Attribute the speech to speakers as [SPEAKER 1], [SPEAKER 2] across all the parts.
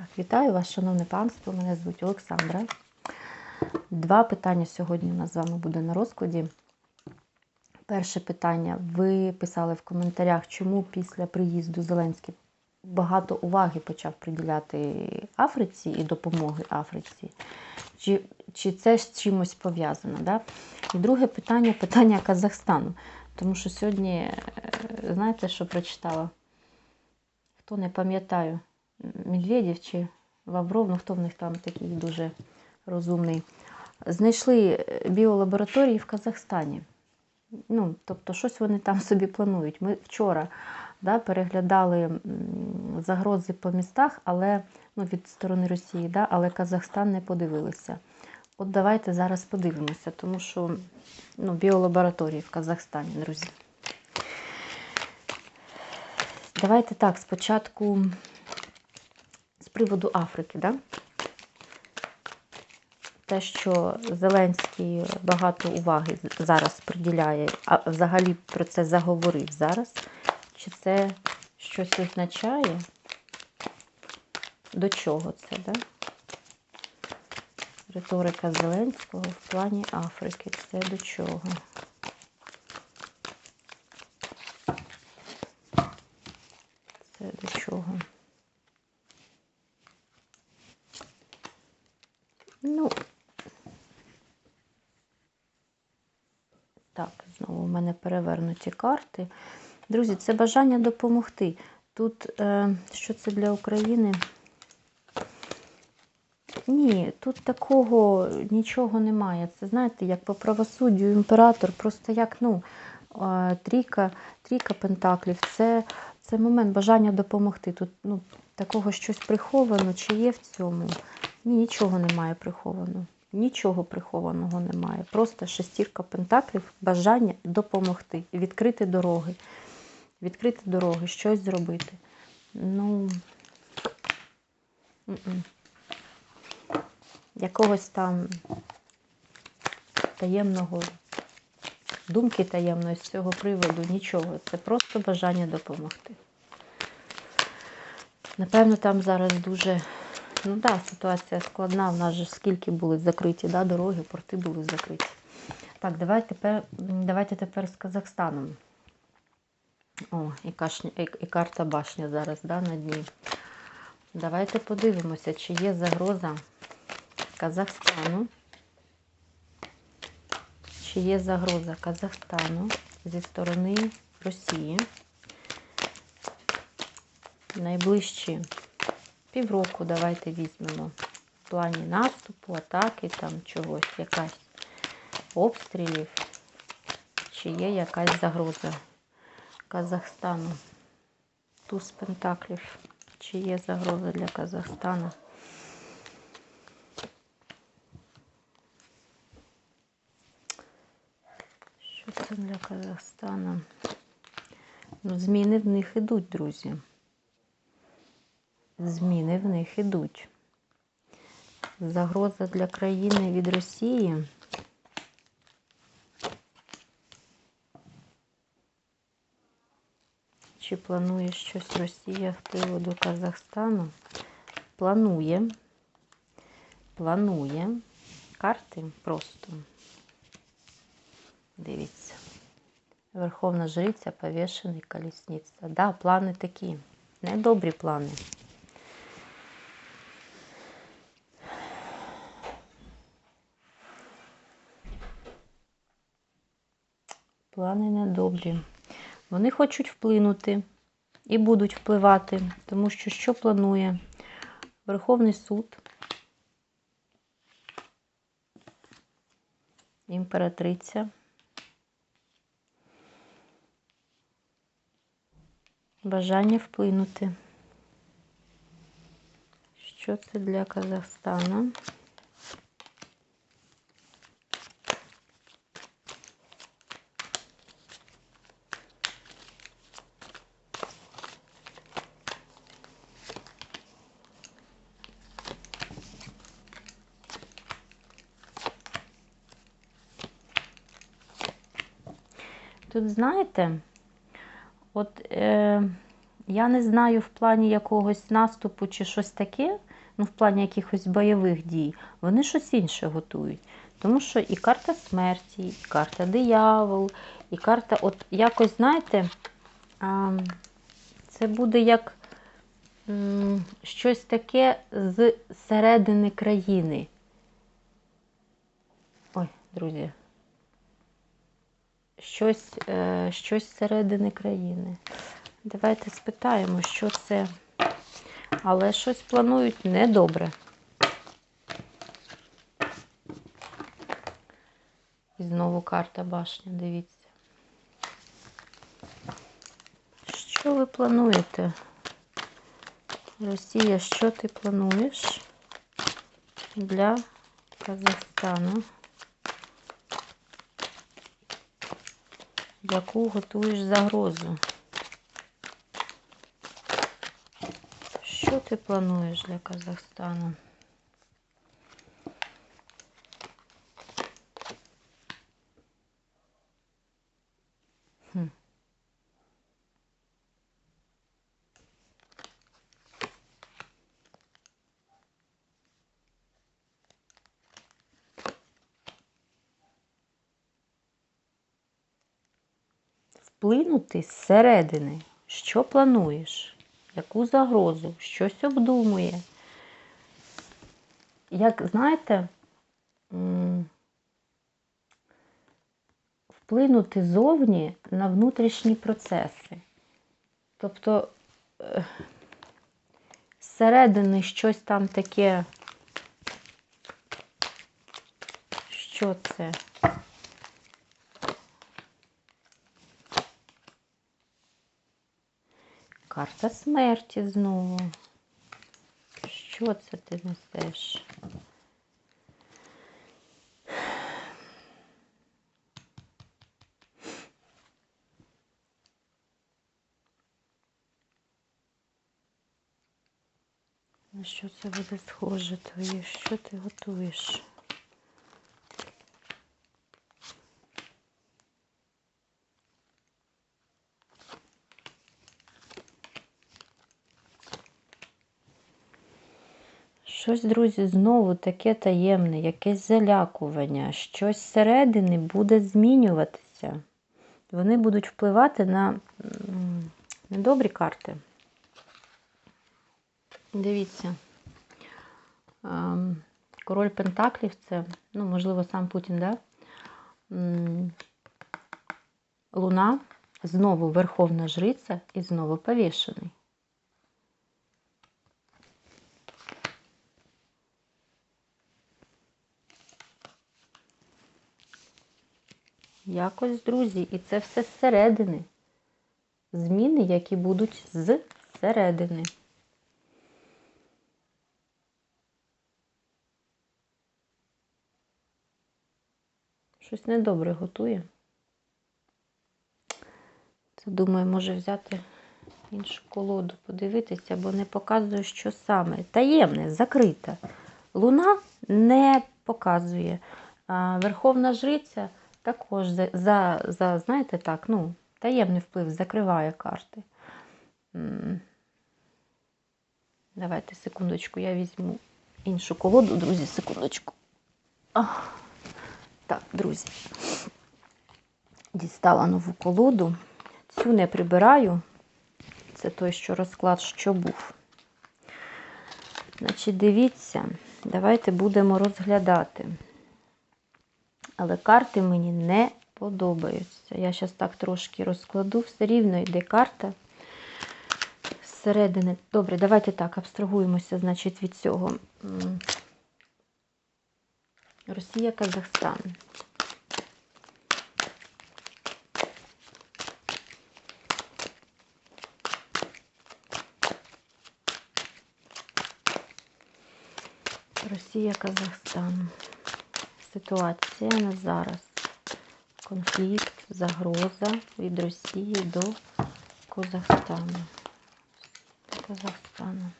[SPEAKER 1] Так, вітаю вас, шановне панство. Мене звуть Олександра. Два питання сьогодні у нас з вами буде на розкладі. Перше питання. Ви писали в коментарях, чому після приїзду Зеленський багато уваги почав приділяти Африці і допомоги Африці. Чи, чи це з чимось пов'язано? Да? І друге питання питання Казахстану. Тому що сьогодні, е, знаєте, що прочитала? Хто не пам'ятаю, Медведєв чи Лавров, ну хто в них там такий дуже розумний. Знайшли біолабораторії в Казахстані. Ну, тобто, щось вони там собі планують. Ми вчора да, переглядали загрози по містах, але ну, від сторони Росії, да, але Казахстан не подивилися. От давайте зараз подивимося, тому що ну, біолабораторії в Казахстані, друзі. Давайте так, спочатку приводу Африки, да? те, що Зеленський багато уваги зараз приділяє, а взагалі про це заговорив зараз. Чи це щось означає? До чого це, да? Риторика Зеленського в плані Африки. Це до чого? Це до чого? Ну, так, знову в мене перевернуті карти. Друзі, це бажання допомогти. Тут, е, що це для України? Ні, тут такого нічого немає. Це, знаєте, як по правосуддю імператор, просто як, ну, е, трійка, трійка пентаклів. Це, це момент бажання допомогти. Тут ну, такого щось приховано, чи є в цьому? Ні, нічого немає приховано. Нічого прихованого немає. Просто шестірка пентаклів, бажання допомогти, відкрити дороги. Відкрити дороги, щось зробити. Ну, якогось там таємного, думки таємної з цього приводу нічого. Це просто бажання допомогти. Напевно, там зараз дуже Ну так, да, ситуація складна. У нас же скільки були закриті да, дороги, порти були закриті. Так, давайте тепер, давайте тепер з Казахстаном. О, і, кашня, і, і карта башня зараз да, на дні. Давайте подивимося, чи є загроза Казахстану. Чи є загроза Казахстану зі сторони Росії. Найближчі півроку давайте візьмемо в плані наступу, атаки, там чогось, якась обстрілів, чи є якась загроза Казахстану. Туз Пентаклів, чи є загроза для Казахстану. Що це для Казахстану? Ну, зміни в них ідуть, друзі зміни в них ідуть. Загроза для країни від Росії. Чи планує щось Росія з приводу Казахстану? Планує. Планує. Карти просто. Дивіться. Верховна жриця, повішений колісниця. Да, плани такі. Недобрі плани. Плани недобрі. Вони хочуть вплинути і будуть впливати, тому що що планує Верховний суд, імператриця, бажання вплинути. Що це для Казахстана? Тут, знаєте, от е, я не знаю в плані якогось наступу чи щось таке, ну, в плані якихось бойових дій, вони щось інше готують. Тому що і карта смерті, і карта диявол, і карта, от якось, знаєте, а, це буде як м, щось таке з середини країни. Ой, друзі. Щось, е, щось середини країни. Давайте спитаємо, що це. Але щось планують недобре. І знову карта башня, дивіться. Що ви плануєте? Росія, що ти плануєш для Казахстану? Яку готуєш загрозу? Що ти плануєш для Казахстану? Вплинути зсередини. Що плануєш? Яку загрозу? Щось обдумує. Як знаєте, вплинути зовні на внутрішні процеси. Тобто е, зсередини щось там таке. Що це? Карта смерті знову. Що це ти несеш? На що це буде схоже твоє? Що ти готуєш? Щось, друзі, знову таке таємне, якесь залякування, щось зсередини буде змінюватися. Вони будуть впливати на недобрі карти. Дивіться, ем, король Пентаклів це, ну, можливо, сам Путін, да? Луна, знову Верховна Жриця і знову повішений. Якось, друзі, і це все зсередини. Зміни, які будуть зсередини. Щось недобре готує. Це, думаю, може взяти іншу колоду, подивитися, бо не показує, що саме. Таємне, закрита. Луна не показує. Верховна Жриця також за, за, знаєте так, ну, таємний вплив закриває карти. Давайте секундочку, я візьму іншу колоду, друзі, секундочку. Ах. Так, друзі. Дістала нову колоду. Цю не прибираю. Це той, що розклад, що був. Значить, дивіться, давайте будемо розглядати. Але карти мені не подобаються. Я зараз так трошки розкладу, все рівно йде карта зсередини. Добре, давайте так, абстрагуємося, значить, від цього. Росія, Казахстан. Росія, Казахстан. Ситуація на зараз. Конфлікт, загроза від Росії до Казахстану. Казахстану.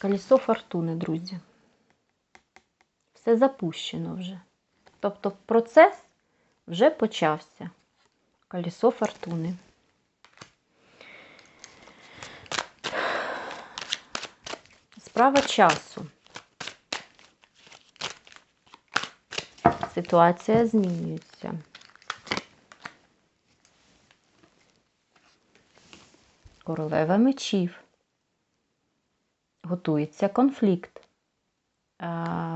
[SPEAKER 1] Колесо фортуни, друзі. Все запущено вже. Тобто процес вже почався. Колесо фортуни. Справа часу. Ситуація змінюється. Королева мечів. Готується конфлікт.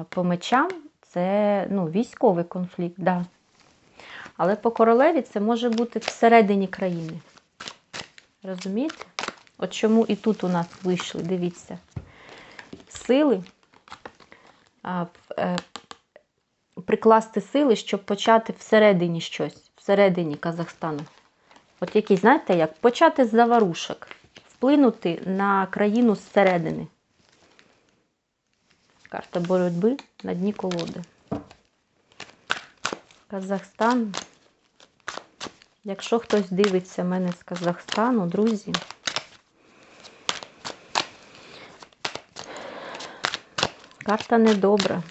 [SPEAKER 1] По мечам це ну, військовий конфлікт, да. Але по королеві це може бути всередині країни. Розумієте? От чому і тут у нас вийшли, дивіться, сили, е, прикласти сили, щоб почати всередині щось, всередині Казахстану. От який, знаєте, як почати з заварушок, вплинути на країну зсередини. Карта боротьби на дні колоди. Казахстан. Якщо хтось дивиться мене з Казахстану, друзі, карта недобра.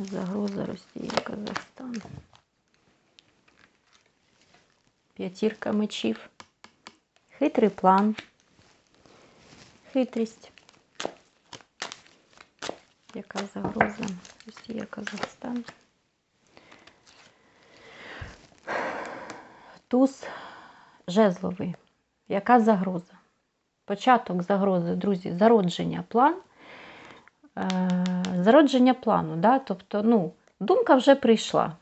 [SPEAKER 1] Загроза Росії, Казахстан. П'ятірка мечів. Хитрий план. Хитрість. Яка загроза? Росія, Казахстан. Туз жезловий. Яка загроза? Початок загрози, друзі, зародження план. Е, Зародження плану, да? тобто, ну, думка вже прийшла,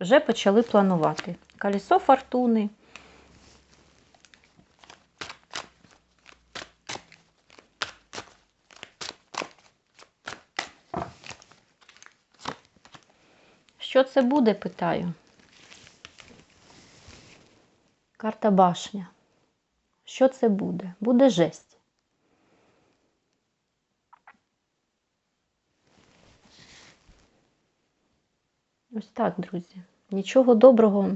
[SPEAKER 1] вже почали планувати. Колесо фортуни. Що це буде, питаю? Карта башня. Що це буде? Буде жесть. Так, друзі. Нічого доброго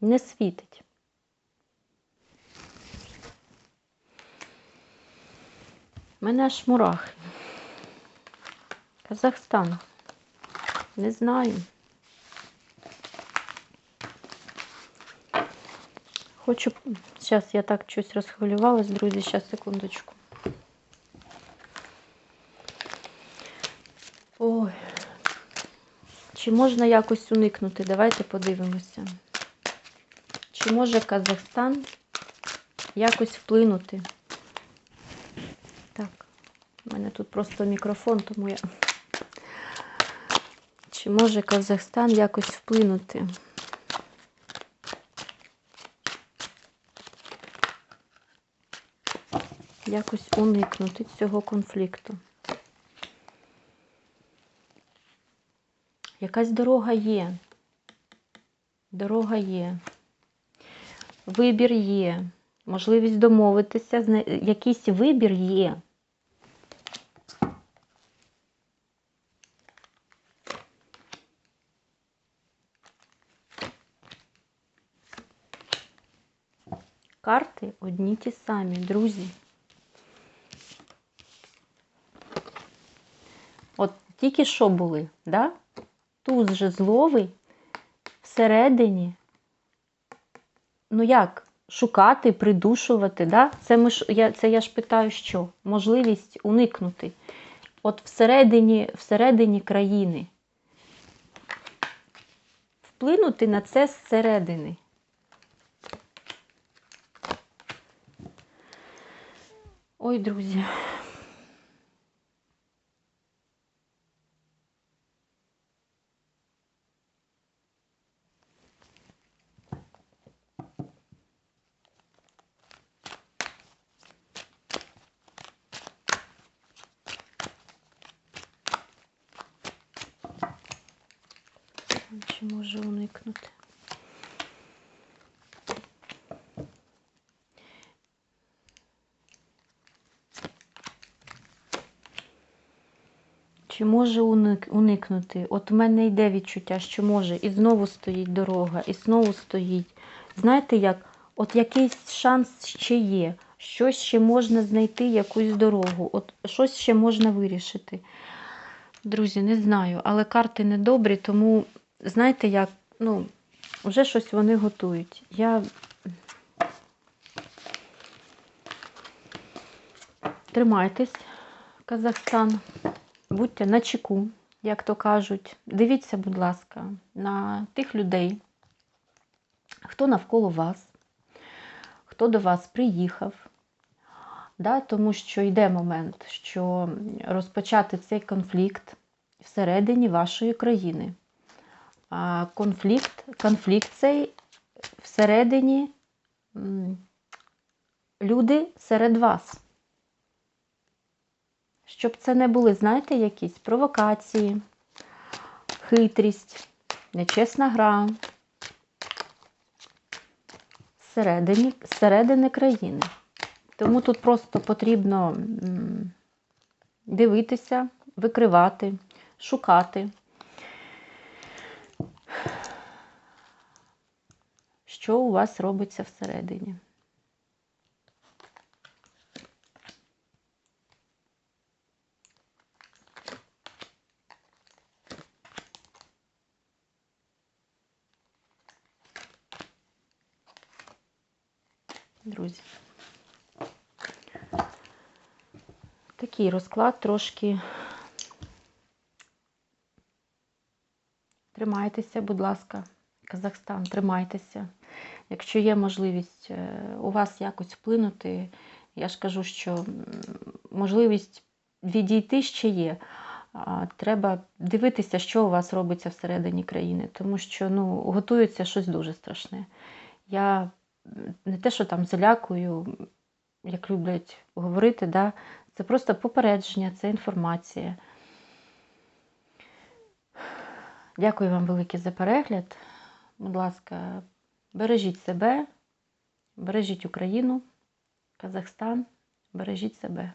[SPEAKER 1] не світить. Мене аж мурахи. Казахстан. Не знаю. Хочу. Зараз я так щось розхвилювалась, друзі, зараз секундочку. Ой. Чи можна якось уникнути? Давайте подивимося. Чи може Казахстан якось вплинути? Так, у мене тут просто мікрофон, тому я. Чи може Казахстан якось вплинути? Якось уникнути цього конфлікту. Якась дорога є. Дорога є. Вибір є. Можливість домовитися, якийсь вибір є. Карти одні ті самі, друзі. От тільки що були, да? Туз жезловий всередині. Ну як? Шукати, придушувати, да? Це, ми ж, я, це я ж питаю, що? Можливість уникнути. От всередині, всередині країни. Вплинути на це зсередини. Ой, друзі. Чи може уникнути? Чи може уник- уникнути? От у мене йде відчуття, що може, і знову стоїть дорога, і знову стоїть. Знаєте як? От якийсь шанс ще є, щось ще можна знайти, якусь дорогу, от щось ще можна вирішити. Друзі, не знаю, але карти недобрі, тому, знаєте, як, ну, вже щось вони готують. Я Тримайтесь, Казахстан. Будьте на чеку, як то кажуть. Дивіться, будь ласка, на тих людей, хто навколо вас, хто до вас приїхав. Да, тому що йде момент, що розпочати цей конфлікт всередині вашої країни. А конфлікт, конфлікт цей всередині люди серед вас. Щоб це не були, знаєте, якісь провокації, хитрість, нечесна гра зсередині, зсередини країни. Тому тут просто потрібно дивитися, викривати, шукати, що у вас робиться всередині. Друзі. Такий розклад трошки. Тримайтеся, будь ласка, Казахстан, тримайтеся. Якщо є можливість е, у вас якось вплинути, я ж кажу, що можливість відійти ще є. Треба дивитися, що у вас робиться всередині країни, тому що ну, готується щось дуже страшне. Я не те, що там залякую, як люблять говорити, да, це просто попередження, це інформація. Дякую вам велике за перегляд. Будь ласка, бережіть себе, бережіть Україну, Казахстан, бережіть себе.